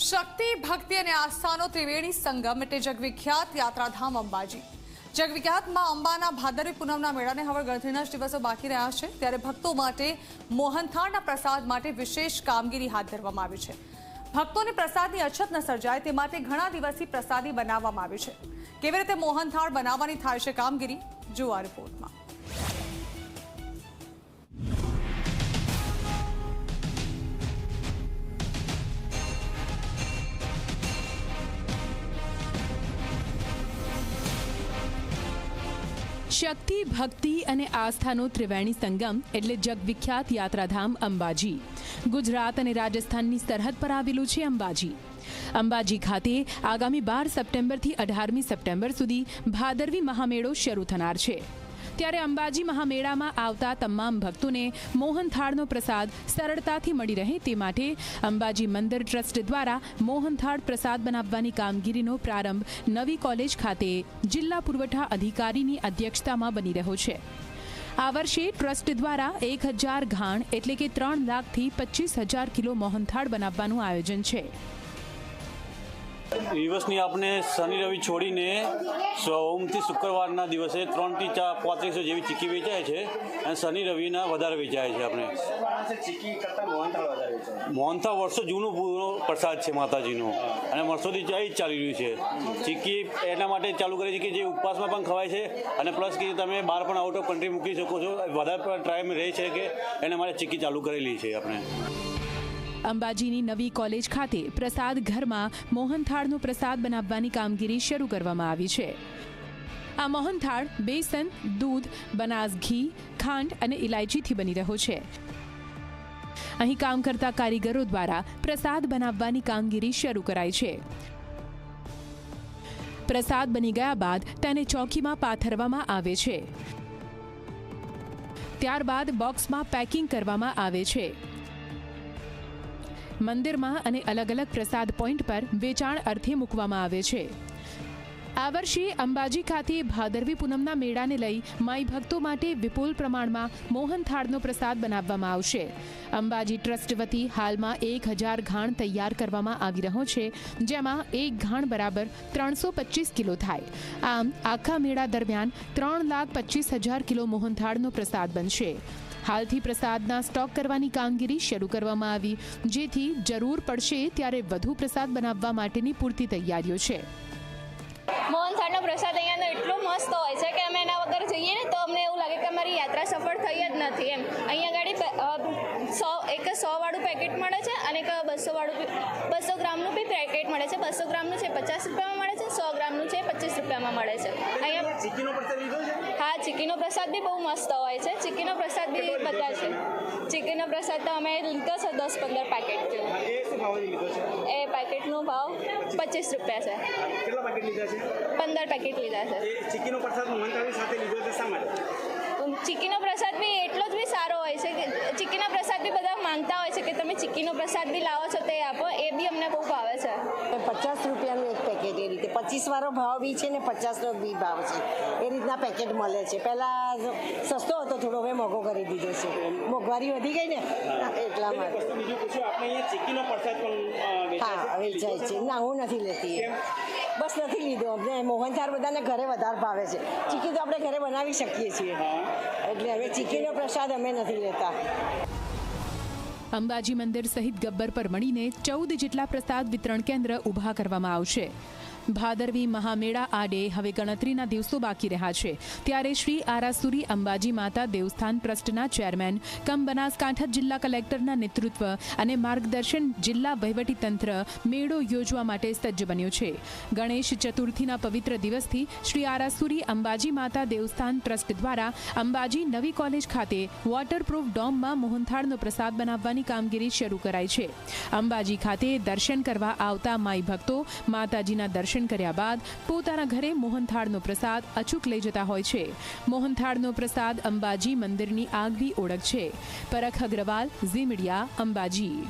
શક્તિ, ભક્તિ અને આસ્થાનો ત્રિવેણી સંગમ એટલે જગવિખ્યાત યાત્રાધામ અંબાજી. જગવિખ્યાતમાં અંબાના ભાદરવી પૂનમના મેળાને હવે ગણતરીના જ દિવસો બાકી રહ્યા છે. ત્યારે ભક્તો માટે મોહનથાળના પ્રસાદ માટે વિશેષ કામગીરી હાથ ધરવામાં આવી છે. ભક્તોને પ્રસાદની અછત ન સર્જાય તે માટે ઘણા દિવસથી પ્રસાદી બનાવવામાં આવી છે. કેવી રીતે મોહનથાળ બનાવવાની થાય છે કામગીરી? આ રિપોર્ટમાં. શક્તિ, ભક્તિ અને આસ્થાનો ત્રિવેણી સંગમ એટલે જગવિખ્યાત યાત્રાધામ અંબાજી. ગુજરાત અને રાજસ્થાનની સરહદ પર આવેલું છે અંબાજી. અંબાજી ખાતે આગામી બાર સપ્ટેમ્બરથી અઢારમી સપ્ટેમ્બર સુધી ભાદરવી મહામેળો શરૂ થનાર છે. ત્યારે અંબાજી મહામેળામાં આવતા તમામ ભક્તોને મોહનથાળનો પ્રસાદ સરળતાથી મળી રહે તે માટે અંબાજી મંદિર ટ્રસ્ટ દ્વારા મોહનથાળ પ્રસાદ બનાવવાની કામગીરીનો પ્રારંભ નવી કોલેજ ખાતે જિલ્લા પુરવઠા અધિકારીની અધ્યક્ષતામાં બની રહ્યો છે. આ વર્ષે ટ્રસ્ટ દ્વારા એક હજાર ઘાણ એટલે કે ત્રણ લાખથી પચીસ હજાર કિલો મોહનથાળ બનાવવાનું આયોજન છે. દિવસની આપણે શનિ રવિ છોડીને સોમથી શુક્રવારના દિવસે ત્રણથી ચાર પાંત્રીસો જેવી ચીકી વેચાય છે અને શનિ રવિના વધારે વેચાય છે આપણે. મોહનથાળ મોહનથા વર્ષો જૂનું પૂરો પ્રસાદ છે માતાજીનો અને વર્ષોથી એ જ ચાલી રહ્યું છે. ચીકી એના માટે ચાલુ કરી છે કે જે ઉપવાસમાં પણ ખવાય છે અને પ્લસ કે તમે બહાર પણ આઉટ ઓફ કન્ટ્રી મૂકી શકો છો. વધારે ટ્રાય રહે છે કે એના માટે ચીકી ચાલુ કરેલી છે આપણે. અંબાજીની નવી કોલેજ ખાતે પ્રસાદ ઘરમાં મોહનથાળનો પ્રસાદ બનાવવાની કામગીરી શરૂ કરવામાં આવી છે. આ મોહનથાળ બેસન, દૂધ, બનાસ, ઘી, ખાંડ અને ઇલાયચીથી બની રહ્યો છે. અહીં કામ કરતા કારીગરો દ્વારા પ્રસાદ બનાવવાની કામગીરી શરૂ કરાઈ છે. પ્રસાદ બની ગયા બાદ તેને ચોકીમાં પાથરવામાં આવે છે. ત્યારબાદ બોક્સમાં પેકિંગ કરવામાં આવે છે. મંદિરમાં અને અલગ અલગ પ્રસાદ પોઈન્ટ પર વેચાણ અર્થે મૂકવામાં આવે છે. આ વર્ષે અંબાજી ખાતે ભાદરવી પૂનમના મેળાને લઈ માઈ ભક્તો માટે વિપુલ પ્રમાણમાં મોહનથાળનો પ્રસાદ બનાવવામાં આવશે. અંબાજી ટ્રસ્ટ વતી હાલમાં એક હજાર ઘાણ તૈયાર કરવામાં આવી રહ્યો છે, જેમાં એક ઘાણ બરાબર ત્રણસો પચીસ કિલો થાય. આમ, આખા મેળા દરમિયાન ત્રણ લાખ પચીસ હજાર કિલો મોહનથાળનો પ્રસાદ બનશે. હાલથી પ્રસાદના સ્ટોક કરવાની કામગીરી શરૂ કરવામાં આવી, જેથી જરૂર પડશે ત્યારે વધુ પ્રસાદ બનાવવા માટેની પૂરતી તૈયારીઓ છે. મોહનથાળનો પ્રસાદ અહીંયાનો એટલો મસ્ત હોય છે કે અમે એના વગર જઈએ ને તો અમને એવું લાગે કે અમારી યાત્રા સફળ થઈ જ નથી એમ. અહીંયા આગળ સો, એક સો વાળું પેકેટ મળે છે અને એક બસો વાળું બસો ગ્રામનું બી પેકેટ મળે છે. બસો ગ્રામનું છે પચાસ રૂપિયામાં મળે છે સો ગ્રામનું છે પચીસ મળે છે. અહીંયા ચીકીનો પ્રસાદ લીધો છે? હા ચીકીનો પ્રસાદ બી બહુ મસ્ત હોય છે. ચીકીનો પ્રસાદ બી બધા છે? ચીકીનો પ્રસાદ તો અમે લીધો છે દસ પંદર પેકેટ એ પેકેટનો ભાવ પચીસ. રૂપિયા છે. કેટલા પેકેટ લીધા છે? પંદર પેકેટ લીધા છે. ચીકીનો પ્રસાદ સાથે લીધો છે શા ચીકીનો પ્રસાદ બી એટલો જ બી સારો હોય છે કે ચીકીનો પ્રસાદ બી બધા માંગતા હોય છે કે તમે ચીકીનો પ્રસાદ બી લાવો છો તે આપો એ બી અમને બહુ ભાવે છે પચાસ રૂપિયાનું એક પેકેટ એ રીતે પચીસ વાળો ભાવ બી છે ને પચાસનો બી ભાવ છે. એ રીતના પેકેટ મળે છે. પહેલાં સસ્તો હતો થોડો હવે મોંઘો કરી દીધો છે. મોંઘવારી વધી ગઈ ને એટલા માટે. હા છે. વેચાય છે ના હું નથી લેતી. બસ નથી લીધો. અમને મોહનથાળ બધાને ઘરે વધારે ભાવે છે. ચીકી તો આપણે ઘરે બનાવી શકીએ છીએ. એટલે હવે ચીકીનો પ્રસાદ અમે નથી લેતા. અંબાજી મંદિર સહિત ગબ્બર પર મળીને ચૌદ જેટલા પ્રસાદ વિતરણ કેન્દ્ર ઊભા કરવામાં આવશે. ભાદરવી મહામેળા આડે હવે ગણતરીના દિવસો બાકી રહ્યા છે. ત્યારે શ્રી આરાસુરી અંબાજી માતા દેવસ્થાન ટ્રસ્ટના ચેરમેન કમ બનાસકાંઠા જિલ્લા કલેક્ટરના નેતૃત્વ અને માર્ગદર્શન જિલ્લા વહીવટીતંત્ર મેળો યોજવા માટે સજ્જ બન્યો છે. ગણેશ ચતુર્થીના પવિત્ર દિવસથી શ્રી આરાસુરી અંબાજી માતા દેવસ્થાન ટ્રસ્ટ દ્વારા અંબાજી નવી કોલેજ ખાતે વોટરપ્રૂફ ડોમમાં મોહનથાળનો પ્રસાદ બનાવવાની કામગીરી શરૂ કરાઈ છે. અંબાજી ખાતે દર્શન કરવા આવતા માઈ ભક્તો માતાજીના દર્શન કર્યા બાદ પોતાના ઘરે મોહનથાળનો પ્રસાદ અચૂક લઈ જતા હોય છે. મોહનથાળનો પ્રસાદ અંબાજી મંદિરની આગવી ઓળખ છે. Parakh Agrawal Zee media Ambaji.